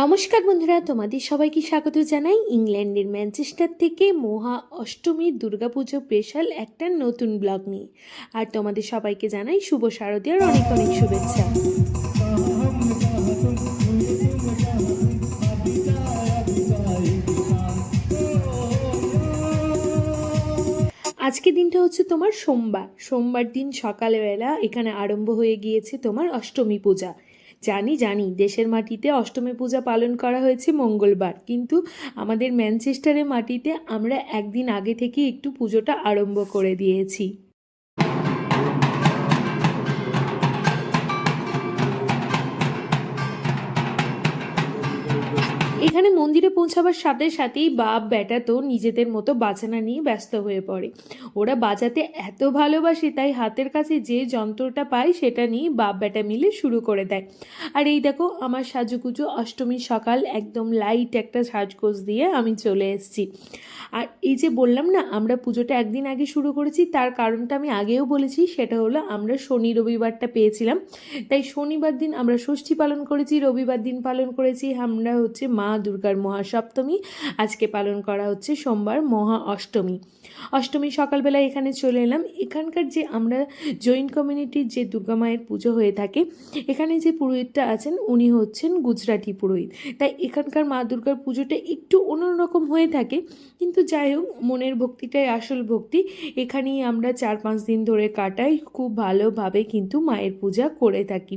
নমস্কার বন্ধুরা, তোমাদের সবাইকে স্বাগত জানাই ইংল্যান্ডের ম্যানচেস্টার থেকে মহা অষ্টমীর দুর্গাপুজো স্পেশাল একটা নতুন ব্লগ নিয়ে। আর তোমাদের সবাইকে জানাই শুভ শারদীয়ার অনেক অনেক শুভেচ্ছা। আজকে দিনটা হচ্ছে তোমার সোমবার। সোমবার দিন সকালবেলা এখানে আরম্ভ হয়ে গিয়েছে তোমার অষ্টমী পূজা। জানি জানি, দেশের মাটিতে অষ্টমী পূজা পালন করা হয়েছে মঙ্গলবার। কিন্তু আমাদের ম্যানচেস্টারের মাটিতে আমরা একদিন আগে থেকে একটু পুজোটা আরম্ভ করে দিয়েছি। এখানে মন্দিরে পৌঁছাবার সাথে সাথেই বাপ বেটা তো নিজেদের মতো বাজানা নিয়ে ব্যস্ত হয়ে পড়ে। ওরা বাজাতে এত ভালোবাসে, তাই হাতের কাছে যে যন্ত্রটা পায় সেটা নিয়ে বাপ বেটা মিলে শুরু করে দেয়। আর এই দেখো, আমার সাজুকুজু অষ্টমীর সকাল, একদম লাইট একটা সাজগোজ দিয়ে আমি চলে এসেছি। আর এই যে বললাম না, আমরা পুজোটা একদিন আগে শুরু করেছি, তার কারণটা আমি আগেও বলেছি, সেটা হলো আমরা শনি রবিবারটা পেয়েছিলাম। তাই শনিবার দিন আমরা ষষ্ঠী পালন করেছি, রবিবার দিন পালন করেছি, আমরা হচ্ছে মা দুর্গার মহাসপ্তমী। আজকে পালন করা হচ্ছে সোমবার মহা অষ্টমী। অষ্টমী সকালবেলা এখানে চলে এলাম। এখানকার যে আমরা জৈন কমিউনিটির যে দুর্গা মায়ের পুজো হয়ে থাকে, এখানে যে পুরোহিতটা আছেন, উনি হচ্ছেন গুজরাটি পুরোহিত। তাই এখানকার মা দুর্গার পুজোটা একটু অন্যরকম হয়ে থাকে, কিন্তু যাই হোক, মনের ভক্তিটাই আসল ভক্তি। এখানেই আমরা চার পাঁচ দিন ধরে কাটাই, খুব ভালোভাবে কিন্তু মায়ের পূজা করে থাকি।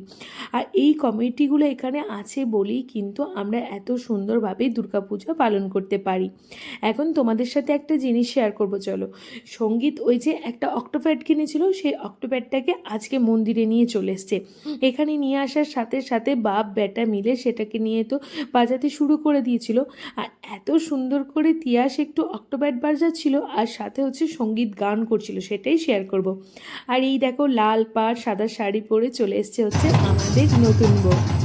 আর এই কমিটিগুলো এখানে আছে বলেই কিন্তু আমরা এত সুন্দরভাবে দুর্গাপূজা পালন করতে পারি। এখন তোমাদের সাথে একটা জিনিস শেয়ার করব, চলো। সংগীত ওই যে একটা অক্টোপ্যাড কিনেছিল, সেই অক্টোপ্যাডটাকে আজকে মন্দিরে নিয়ে চলে এসছে। এখানে নিয়ে আসার সাথে সাথে বাপ, বেটা মিলে সেটাকে নিয়ে তো বাজাতে শুরু করে দিয়েছিল। আর এত সুন্দর করে তিয়াস একটু অক্টোপ্যাড বাজাচ্ছিল আর সাথে হচ্ছে সংগীত গান করছিল, সেটাই শেয়ার করব। আর এই দেখো, লাল পাড়, সাদা শাড়ি পরে চলে এসছে হচ্ছে আমাদের নতুন বউ।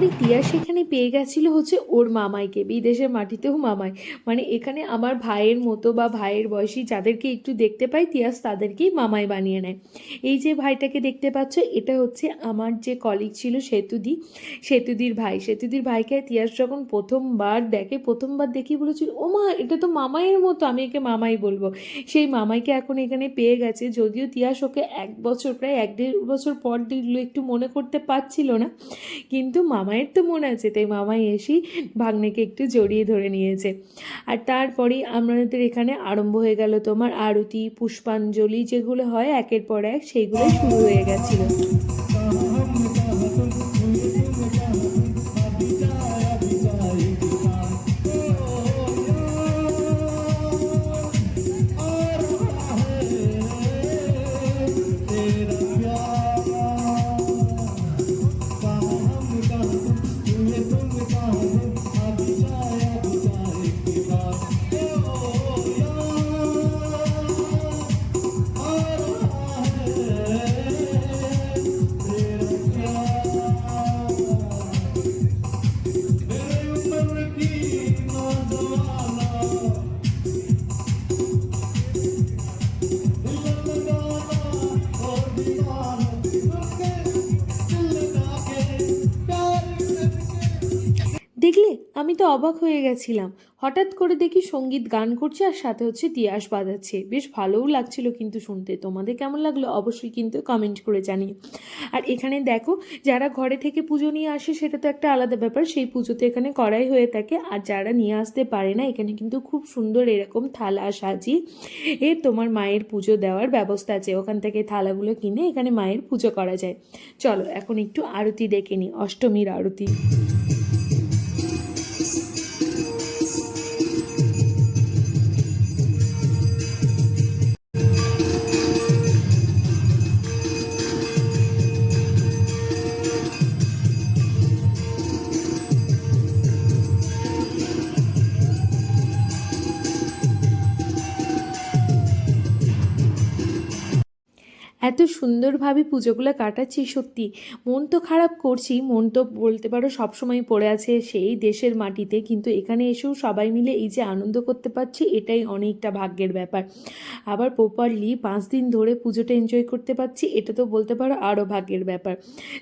তারপরে তিয়া সেখানে পেয়ে গেছিল হচ্ছে ওর মামাইকে, বিদেশের মাটিতেও মামাই। মানে এখানে আমার ভাইয়ের মতো বা ভাইয়ের বয়সী যাদেরকে একটু দেখতে পাই তিয়াস তাদেরকেই মামাই বানিয়ে নেয়। এই যে ভাইটাকে দেখতে পাচ্ছ, এটা হচ্ছে আমার যে কলিগ ছিল সেতুদি, সেতুদির ভাই। সেতুদির ভাইকে তিয়াস যখন প্রথমবার দেখে, প্রথমবার দেখি বলেছিল, ও মা, এটা তো মামাইয়ের মতো, আমি একে মামাই বলব। সেই মামাইকে এখন এখানে পেয়ে গেছে, যদিও তিয়াস ওকে এক বছর, প্রায় এক দেড় বছর পর দিল, একটু মনে করতে পারছিল না। কিন্তু মামায়ের তো মন আছে, তাই মামাই এসেই ভাগ্নেকে একটু জড়িয়ে ধরে নিয়েছে। আর তারপরেই আমাদের এখানে আরম্ভ হয়ে গেল তোমার আরতি, পুষ্পাঞ্জলি যেগুলো হয় একের পর এক সেইগুলো শুরু হয়ে গেছিল। Paulo. আমি তো অবাক হয়ে গেছিলাম। হঠাৎ করে দেখি সংগীত গান করছে আর সাথে হচ্ছে তিয়াস বাজাচ্ছে। বেশ ভালোও লাগছিল কিন্তু শুনতে। তোমাদের কেমন লাগল অবশ্যই কিন্তু কমেন্ট করে জানিও। আর এখানে দেখো, যারা ঘরে থেকে পুজো নিয়ে আসে সেটা তো একটা আলাদা ব্যাপার। সেই পুজো তো এখানে করাই হয়ে থাকে। আর যারা নিয়ে আসতে পারে না, এখানে কিন্তু খুব সুন্দর এরকম থালা সাজিয়ে এর তোমার মায়ের পুজো দেওয়ার ব্যবস্থা আছে। ওখান থেকে থালাগুলো কিনে এখানে মায়ের পুজো করা যায়। চলো এখন একটু আরতি দেখে নিই। অষ্টমীর আরতি। এত সুন্দরভাবে পুজোগুলো কাটাচ্ছি, সত্যি। মন তো খারাপ করছি, মন তো বলতে পারো সবসময় পড়ে আছে সেই দেশের মাটিতে, কিন্তু এখানে এসেও সবাই মিলে এই যে আনন্দ করতে পারছি, এটাই অনেকটা ভাগ্যের ব্যাপার। আবার প্রপারলি পাঁচ দিন ধরে পুজোটা এনজয় করতে পারছি, এটা তো বলতে পারো আরও ভাগ্যের ব্যাপার।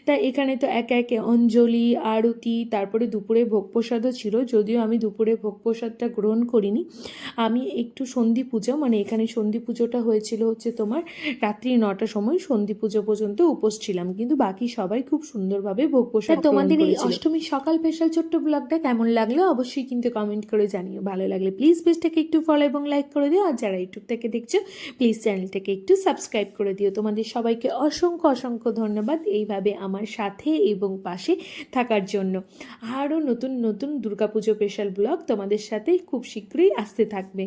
তা এখানে তো একে একে অঞ্জলি, আরতি, তারপরে দুপুরে ভোগ প্রসাদও ছিল, যদিও আমি দুপুরে ভোগ প্রসাদটা গ্রহণ করিনি। আমি একটু সন্ধি পুজো মানে এখানে সন্ধি পুজোটা হয়েছিল হচ্ছে তোমার রাত্রি নটার সময় সন্ধি পুজো পর্যন্ত উপোস ছিলাম কিন্তু বাকি সবাই খুব সুন্দরভাবে ভোগ প্রসাদ তোমাদের এই অষ্টমীর সকাল স্পেশাল ছোট্ট ব্লগটা কেমন লাগল? অবশ্যই কিন্তু কমেন্ট করে জানিও। ভালো লাগলে প্লিজ পেজটাকে একটু ফলো এবং লাইক করে দিও। আর যারা ইউটিউব থেকে দেখছ প্লিজ চ্যানেলটাকে একটু সাবস্ক্রাইব করে দিও। তোমাদের সবাইকে অসংখ্য অসংখ্য ধন্যবাদ এইভাবে আমার সাথে এবং পাশে থাকার জন্য। আরও নতুন নতুন দুর্গাপুজো স্পেশাল ব্লগ তোমাদের সাথে খুব শীঘ্রই আসতে থাকবে।